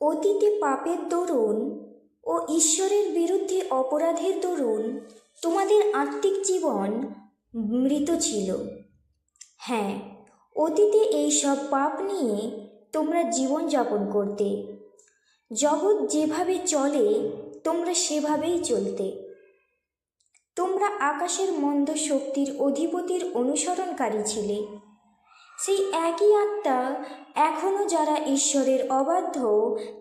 অতীতে পাপের দরুন ও ঈশ্বরের বিরুদ্ধে অপরাধের দরুন তোমাদের আত্মিক জীবন মৃত ছিল। হ্যাঁ অতীতে এই সব পাপ নিয়ে তোমরা জীবনযাপন করতে। জগৎ যেভাবে চলে, তোমরা সেভাবেই চলতে। তোমরা আকাশের মন্দ শক্তির অধিপতির অনুসরণকারী ছিলে। সেই একই আত্মা এখনও যারা ঈশ্বরের অবাধ্য,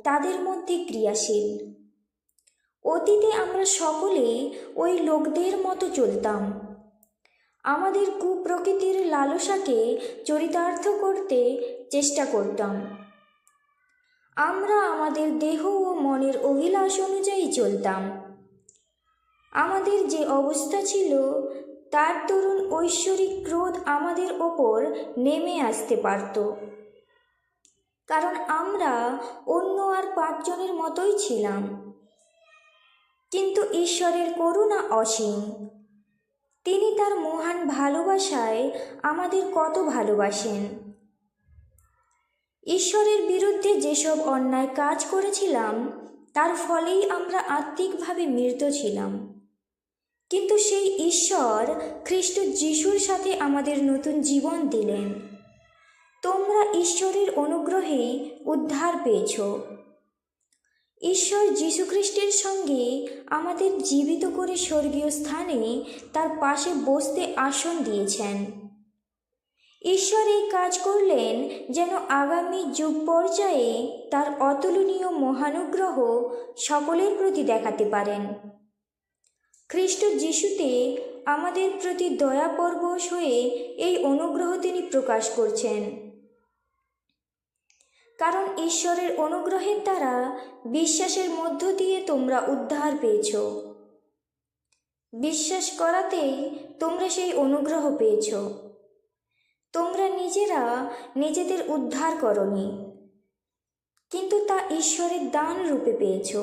তাদের মধ্যে ক্রিয়াশীল। অতীতে আমরা সকলে ওই লোকদের মতো চলতাম। আমাদের কুপ্রকৃতির লালসাকে চরিতার্থ করতে চেষ্টা করতাম। আমরা আমাদের দেহ ও মনের অভিলাষ অনুযায়ী চলতাম। আমাদের যে অবস্থা ছিল তার দরুন ঐশ্বরিক ক্রোধ আমাদের ওপর নেমে আসতে পারত। কারণ আমরা অন্য আর পাঁচজনের মতোই ছিলাম। কিন্তু ঈশ্বরের করুণা অসীম। তিনি তার মহান ভালোবাসায় আমাদের কত ভালোবাসেন। ঈশ্বরের বিরুদ্ধে যেসব অন্যায় কাজ করেছিলাম, তার ফলেই আমরা আত্মিকভাবে মৃত ছিলাম। কিন্তু সেই ঈশ্বর খ্রিস্ট যিশুর সাথে আমাদের নতুন জীবন দিলেন। তোমরা ঈশ্বরের অনুগ্রহেই উদ্ধার পেয়েছ। ঈশ্বর যীশুখ্রিস্টের সঙ্গে আমাদের জীবিত করে স্বর্গীয় স্থানে তার পাশে বসতে আসন দিয়েছেন। ঈশ্বর এই কাজ করলেন যেন আগামী যুগ পর্যায়ে তার অতুলনীয় মহানুগ্রহ সকলের প্রতি দেখাতে পারেন। খ্রিস্ট যিশুতে আমাদের প্রতি দয়া পরবশ হয়ে এই অনুগ্রহ তিনি প্রকাশ করছেন। কারণ ঈশ্বরের অনুগ্রহের দ্বারা বিশ্বাসের মধ্য দিয়ে তোমরা উদ্ধার পেয়েছ। বিশ্বাস করাতেই তোমরা সেই অনুগ্রহ পেয়েছ। তোমরা নিজেরা নিজেদের উদ্ধার করনি, কিন্তু তা ঈশ্বরের দান রূপে পেয়েছ।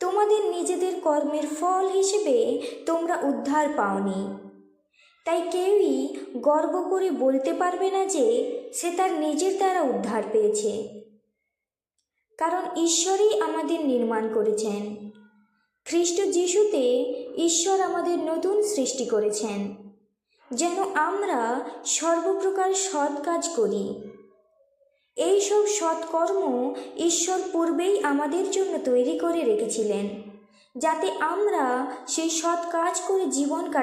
তোমাদের নিজেদের কর্মের ফল হিসেবে তোমরা উদ্ধার পাওনি। তাই কেউই গর্ব করে বলতে পারবে না যে সে তার নিজের দ্বারা উদ্ধার পেয়েছে। কারণ ঈশ্বরই আমাদের নির্মাণ করেছেন। খ্রিস্ট যিশুতে ঈশ্বর আমাদের নতুন সৃষ্টি করেছেন। যেন আমরা সর্বপ্রকার সৎ কাজ করি। এইসব সৎকর্ম ঈশ্বর পূর্বেই আমাদের জন্য তৈরি করে রেখেছিলেন, যাতে আমরা সেই সৎ কাজ করে জীবন কাট